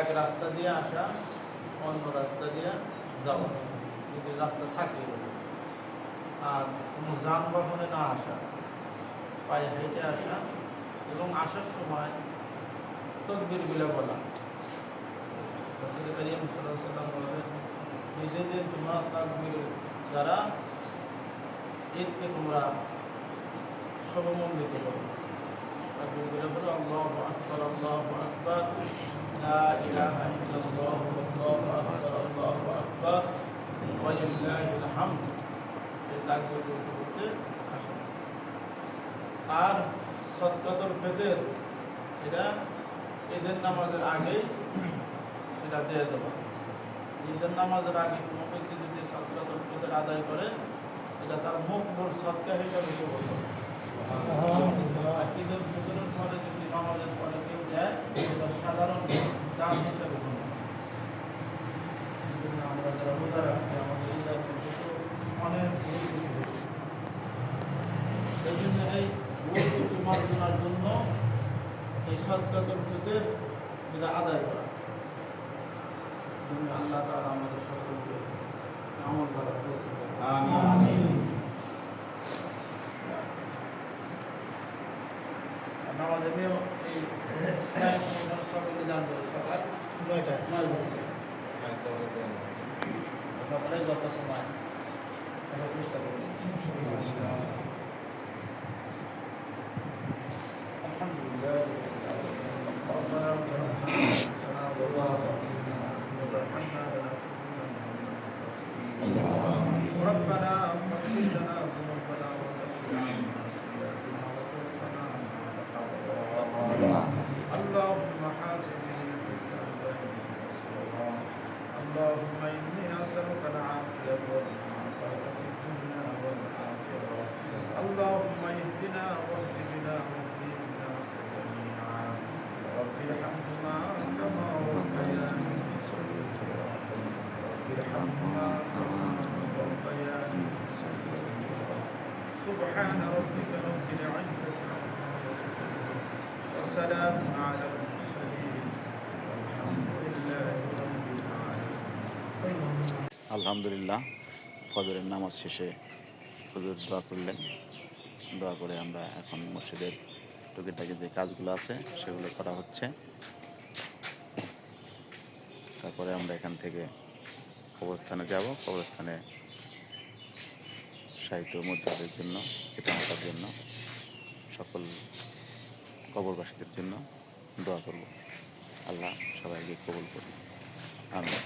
এক রাস্তা দিয়ে আসা, অন্য রাস্তা দিয়ে যাওয়া। যদি রাস্তা থাকে আর কোনো যানবাহনে না আসা, পায়ে হেঁটে আসা এবং আসার সময় তকবিরগুলো বলা। নিজেদের তোমরা তাকবীর দ্বারা ঈদকে তোমরা সর্বমণ্ডিত করো। তাকবীরগুলো হলো আল্লাহু আকবার, আল্লাহু আকবার লা ইলাহা ইল্লাল্লাহ আল্লাহু আকবার আল্লাহু আকবার ওয়া লিল্লাহিল হামদ এই তাকবীরগুলো করতে আর সৎকাতর ফেদের এটা ঈদের নামাজের আগেই এটা দিয়ে দেবো। ঈদের নামাজের আগে কোনো ব্যক্তি যদি সৎকাতর ফেদের আদায় করে, এটা তার মুখ মোট সৎকা হিসাবে আর ঈদের ফিতরের পরে যদি নামাজের পরে কেউ দেয় এটা সাধারণ দান হিসাবে গণ্য হয়। এই জন্য আমরা যারা রোজা রাখছি আমাদের রোজা কিন্তু অনেক ভুল ত্রুটি হয়েছে। এই জন্য ভুল মার্জনার জন্য এই সৎকাতর এটা আদায় করা। আল্লাহ তাআলা আমাদের সকলকে আমল করা আমাদের এই সকলে জানব সকাল নয়টায় নয় সকালে যত সময় চেষ্টা করি اللهم حاسبنا اللهم اني اسالك العافيه والعافيه في الدنيا والاخره اللهم اهدنا واهد بنا واهدنا جميعا رب ارحمهما كما ربياني صغيرا رب ارحمهما كما ربياني صغيرا سبحان ربك رب يصفون وسلام على المرسلين والحمد لله رب العالمين আলহামদুলিল্লাহ ফজরের নামাজ শেষে হুজুর দোয়া করলেন দোয়া করে আমরা এখন মসজিদের টুকিটাকি যে কাজগুলো আছে সেগুলো করা হচ্ছে তারপরে আমরা এখান থেকে কবরস্থানে যাব কবরস্থানে সাহিত্য মুদ্রাদের জন্য পিতামাতার জন্য সকল কবরবাসীদের জন্য দোয়া করব। আল্লাহ সবাইকে কবল করি আমিন।